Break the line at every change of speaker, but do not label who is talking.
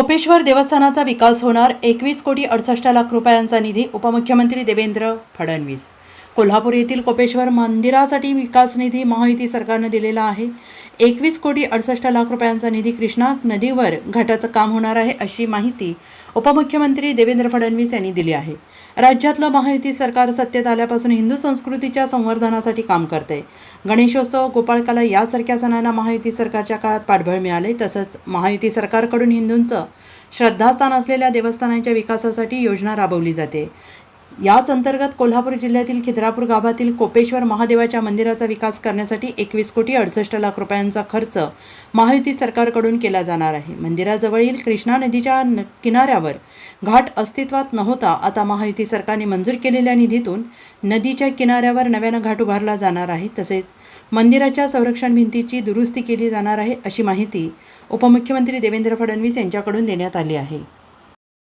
कोपेश्वर देवस्थानाचा विकास होणार. एकवीस कोटी अडसष्ट लाख रुपयांचा निधी उपमुख्यमंत्री देवेंद्र फडणवीस. कोल्हापूर येथील कोपेश्वर मंदिरासाठी विकास निधी महायुती सरकारनं दिलेला आहे. एकवीस कोटी अडसष्ट लाख रुपयांचा निधी कृष्णा नदीवर घाटाचं काम होणार आहे अशी माहिती उपमुख्यमंत्री देवेंद्र फडणवीस यांनी दिली आहे. राज्यातलं महायुती सरकार सत्तेत आल्यापासून हिंदू संस्कृतीच्या संवर्धनासाठी काम करते. गणेशोत्सव गोपाळकाला यासारख्या सणांना महायुती सरकारच्या काळात पाठबळ मिळाले तसंच महायुती सरकारकडून हिंदूंचं श्रद्धास्थान असलेल्या देवस्थानांच्या विकासासाठी योजना राबवली जाते. याच अंतर्गत कोल्हापूर जिल्ह्यातील खिद्रापूर गावातील कोपेश्वर महादेवाच्या मंदिराचा विकास करण्यासाठी एकवीस कोटी अडसष्ट लाख रुपयांचा खर्च महायुती सरकारकडून केला जाणार आहे. मंदिराजवळील कृष्णा नदीच्या न- किनाऱ्यावर घाट अस्तित्वात नव्हता आता महायुती सरकारने मंजूर केलेल्या निधीतून नदीच्या किनाऱ्यावर नव्यानं घाट उभारला जाणार आहे तसेच मंदिराच्या संरक्षण भिंतीची दुरुस्ती केली जाणार आहे अशी माहिती उपमुख्यमंत्री देवेंद्र फडणवीस यांच्याकडून देण्यात आली आहे.